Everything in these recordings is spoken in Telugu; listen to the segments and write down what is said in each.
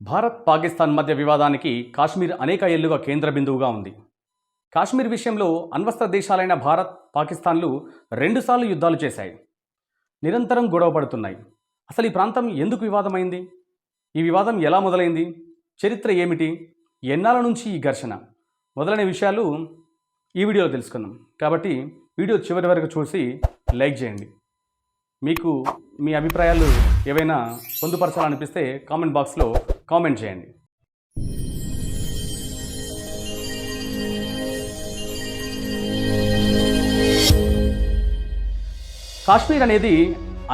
భారత్ పాకిస్తాన్ మధ్య వివాదానికి కాశ్మీర్ అనేక ఏళ్ళుగా కేంద్ర బిందువుగా ఉంది. కాశ్మీర్ విషయంలో అణ్వస్త్ర దేశాలైన భారత్ పాకిస్తాన్లు రెండుసార్లు యుద్ధాలు చేశాయి. నిరంతరం గొడవ పడుతున్నాయి. అసలు ఈ ప్రాంతం ఎందుకు వివాదమైంది? ఈ వివాదం ఎలా మొదలైంది? చరిత్ర ఏమిటి? ఎన్నాళ్ళ నుంచి ఈ ఘర్షణ? మొదలైన విషయాలు ఈ వీడియోలో తెలుసుకుందాం. కాబట్టి వీడియో చివరి వరకు చూసి లైక్ చేయండి. మీకు మీ అభిప్రాయాలు ఏవైనా పొందుపరచాలనిపిస్తే కామెంట్ బాక్స్లో కామెంట్ చేయండి. కాశ్మీర్ అనేది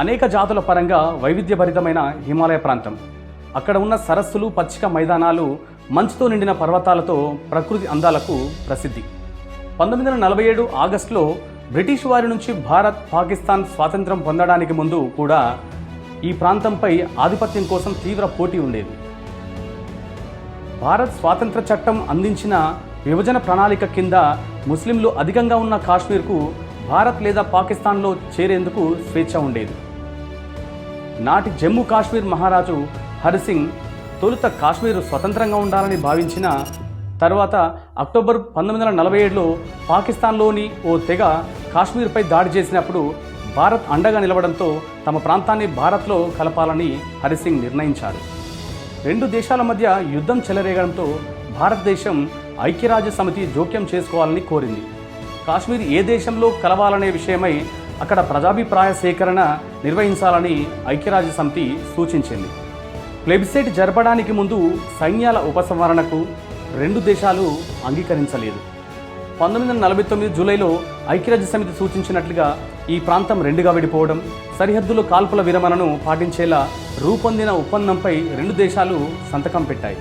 అనేక జాతుల పరంగా వైవిధ్యభరితమైన హిమాలయ ప్రాంతం. అక్కడ ఉన్న సరస్సులు పచ్చిక మైదానాలు మంచుతో నిండిన పర్వతాలతో ప్రకృతి అందాలకు ప్రసిద్ధి. పంతొమ్మిది వందల నలభై ఏడు ఆగస్టులో బ్రిటిష్ వారి నుంచి భారత్ పాకిస్తాన్ స్వాతంత్రం పొందడానికి ముందు కూడా ఈ ప్రాంతంపై ఆధిపత్యం కోసం తీవ్ర పోటీ ఉండేది. భారత్ స్వాతంత్ర చట్టం అందించిన విభజన ప్రణాళిక కింద ముస్లింలు అధికంగా ఉన్న కాశ్మీర్కు భారత్ లేదా పాకిస్తాన్లో చేరేందుకు స్వేచ్ఛ ఉండేది. నాటి జమ్మూ కాశ్మీర్ మహారాజు హరిసింగ్ తొలుత కాశ్మీర్ స్వతంత్రంగా ఉండాలని భావించిన తర్వాత అక్టోబర్ పంతొమ్మిది వందల నలభై ఏడులో పాకిస్తాన్లోని ఓ తెగ కాశ్మీర్పై దాడి చేసినప్పుడు భారత్ అండగా నిలవడంతో తమ ప్రాంతాన్ని భారత్లో కలపాలని హరిసింగ్ నిర్ణయించారు. రెండు దేశాల మధ్య యుద్ధం చెలరేగడంతో భారతదేశం ఐక్యరాజ్య సమితి జోక్యం చేసుకోవాలని కోరింది. కాశ్మీర్ ఏ దేశంలో కలవాలనే విషయమై అక్కడ ప్రజాభిప్రాయ సేకరణ నిర్వహించాలని ఐక్యరాజ్య సమితి సూచించింది. ప్లెబిసైట్ జరపడానికి ముందు సైన్యాల ఉపసంహరణకు రెండు దేశాలు అంగీకరించలేదు. పంతొమ్మిది వందల నలభై తొమ్మిది జూలైలో ఐక్యరాజ్య సమితి సూచించినట్లుగా ఈ ప్రాంతం రెండుగా విడిపోవడం సరిహద్దులు కాల్పుల విరమణను పాటించేలా రూపొందిన ఒప్పందంపై రెండు దేశాలు సంతకం పెట్టాయి.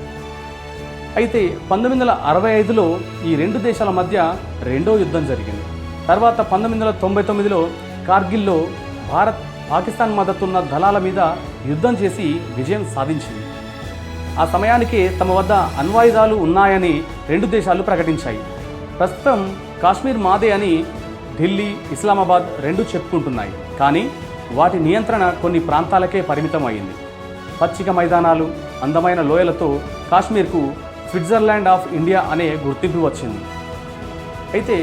అయితే పంతొమ్మిది వందల అరవై ఐదులో ఈ రెండు దేశాల మధ్య రెండో యుద్ధం జరిగింది. తర్వాత పంతొమ్మిది వందల తొంభై తొమ్మిదిలో కార్గిల్లో భారత్ పాకిస్తాన్ మద్దతున్న దళాల మీద యుద్ధం చేసి విజయం సాధించింది. ఆ సమయానికి తమ వద్ద అణ్వాయుధాలు ఉన్నాయని రెండు దేశాలు ప్రకటించాయి. ప్రస్తుతం కాశ్మీర్ మాదే అని ఢిల్లీ ఇస్లామాబాద్ రెండు చెప్పుకుంటున్నాయి. కానీ వాటి నియంత్రణ కొన్ని ప్రాంతాలకే పరిమితం అయింది పచ్చిక మైదానాలు అందమైన లోయలతో కాశ్మీర్కు స్విట్జర్లాండ్ ఆఫ్ ఇండియా అనే గుర్తింపు వచ్చింది. అయితే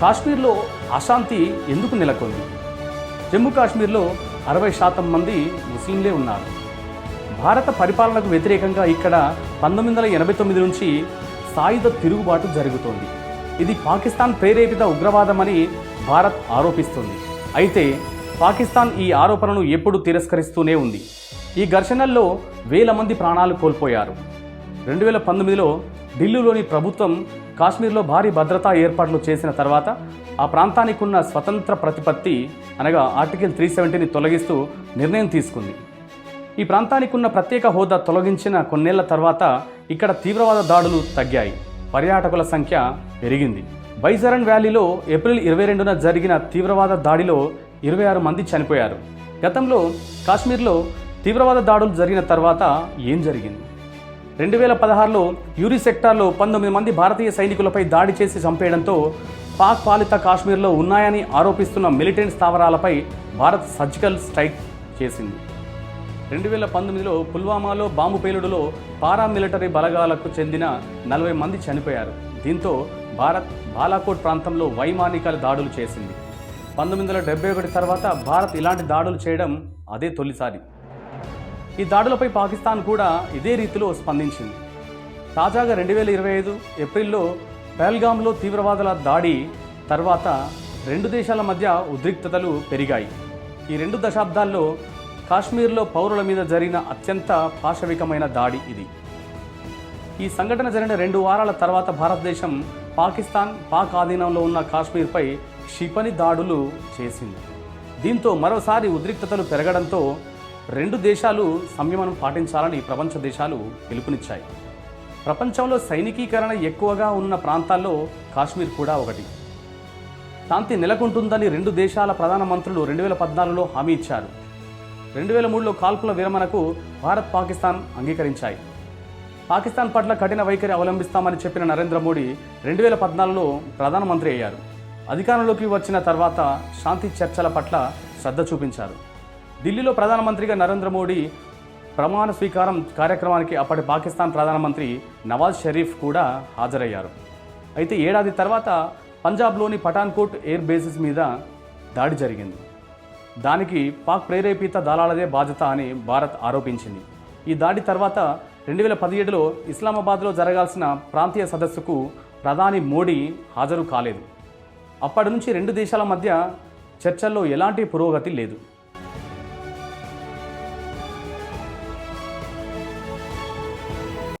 కాశ్మీర్లో అశాంతి ఎందుకు నెలకొంది? జమ్మూ కాశ్మీర్లో అరవై శాతం మంది ముస్లింలే ఉన్నారు. భారత పరిపాలనకు వ్యతిరేకంగా ఇక్కడ పంతొమ్మిది వందల ఎనభై తొమ్మిది నుంచి సాయుధ తిరుగుబాటు జరుగుతోంది. ఇది పాకిస్తాన్ ప్రేరేపిత ఉగ్రవాదమని భారత్ ఆరోపిస్తుంది. అయితే పాకిస్తాన్ ఈ ఆరోపణను ఎప్పుడూ తిరస్కరిస్తూనే ఉంది. ఈ ఘర్షణల్లో వేల మంది ప్రాణాలు కోల్పోయారు. రెండు వేల పంతొమ్మిదిలో ఢిల్లీలోని ప్రభుత్వం కాశ్మీర్లో భారీ భద్రతా ఏర్పాట్లు చేసిన తర్వాత ఆ ప్రాంతానికి ఉన్న స్వతంత్ర ప్రతిపత్తి అనగా ఆర్టికల్ త్రీ సెవెంటీని తొలగిస్తూ నిర్ణయం తీసుకుంది. ఈ ప్రాంతానికి ఉన్న ప్రత్యేక హోదా తొలగించిన కొన్నేళ్ళ తర్వాత ఇక్కడ తీవ్రవాద దాడులు తగ్గాయి. పర్యాటకుల సంఖ్య పెరిగింది. బైజరన్ వ్యాలీలో ఏప్రిల్ ఇరవై రెండున జరిగిన తీవ్రవాద దాడిలో ఇరవై ఆరు మంది చనిపోయారు. గతంలో కాశ్మీర్లో తీవ్రవాద దాడులు జరిగిన తర్వాత ఏం జరిగింది? రెండు వేల పదహారులో యూరి సెక్టార్లో పంతొమ్మిది మంది భారతీయ సైనికులపై దాడి చేసి చంపేయడంతో పాక్ పాలిత కాశ్మీర్లో ఉన్నాయని ఆరోపిస్తున్న మిలిటెంట్ స్థావరాలపై భారత్ సర్జికల్ స్ట్రైక్ చేసింది. రెండు వేల పంతొమ్మిదిలో పుల్వామాలో బాంబు పేలుడులో పారామిలిటరీ బలగాలకు చెందిన నలభై మంది చనిపోయారు. దీంతో భారత్ బాలాకోట్ ప్రాంతంలో వైమానికాలు దాడులు చేసింది. పంతొమ్మిది వందల డెబ్బై ఒకటి తర్వాత భారత్ ఇలాంటి దాడులు చేయడం అదే తొలిసారి. ఈ దాడులపై పాకిస్తాన్ కూడా ఇదే రీతిలో స్పందించింది. తాజాగా రెండు వేల ఇరవై ఐదు ఏప్రిల్లో పహల్గామ్లో తీవ్రవాదుల దాడి తర్వాత రెండు దేశాల మధ్య ఉద్రిక్తతలు పెరిగాయి. ఈ రెండు దశాబ్దాల్లో కాశ్మీర్లో పౌరుల మీద జరిగిన అత్యంత పాశవికమైన దాడి ఇది. ఈ సంఘటన జరిగిన రెండు వారాల తర్వాత భారతదేశం పాకిస్తాన్ పాక్ ఆధీనంలో ఉన్న కాశ్మీర్పై క్షిపణి దాడులు చేసింది. దీంతో మరోసారి ఉద్రిక్తతలు పెరగడంతో రెండు దేశాలు సంయమనం పాటించాలని ప్రపంచ దేశాలు పిలుపునిచ్చాయి. ప్రపంచంలో సైనికీకరణ ఎక్కువగా ఉన్న ప్రాంతాల్లో కాశ్మీర్ కూడా ఒకటి. శాంతి నెలకొంటుందని రెండు దేశాల ప్రధానమంత్రులు రెండు వేల పద్నాలుగులో హామీ ఇచ్చారు. రెండు వేల మూడులో కాల్పుల విరమణకు భారత్ పాకిస్తాన్ అంగీకరించాయి. పాకిస్తాన్ పట్ల కఠిన వైఖరి అవలంబిస్తామని చెప్పిన నరేంద్ర మోడీ రెండు వేల పద్నాలుగులో ప్రధానమంత్రి అయ్యారు. అధికారంలోకి వచ్చిన తర్వాత శాంతి చర్చల పట్ల శ్రద్ధ చూపించారు. ఢిల్లీలో ప్రధానమంత్రిగా నరేంద్ర మోడీ ప్రమాణ స్వీకారం కార్యక్రమానికి అప్పటి పాకిస్తాన్ ప్రధానమంత్రి నవాజ్ షరీఫ్ కూడా హాజరయ్యారు. అయితే ఏడాది తర్వాత పంజాబ్లోని పఠాన్కోట్ ఎయిర్ బేసిస్ మీద దాడి జరిగింది. దానికి పాక్ ప్రేరేపిత దళాలదే బాధ్యత అని భారత్ ఆరోపించింది. ఈ దాడి తర్వాత రెండు వేల పదిహేడులో ఇస్లామాబాద్లో జరగాల్సిన ప్రాంతీయ సదస్సుకు ప్రధాని మోడీ హాజరు కాలేదు. అప్పటి నుంచి రెండు దేశాల మధ్య చర్చల్లో ఎలాంటి పురోగతి లేదు.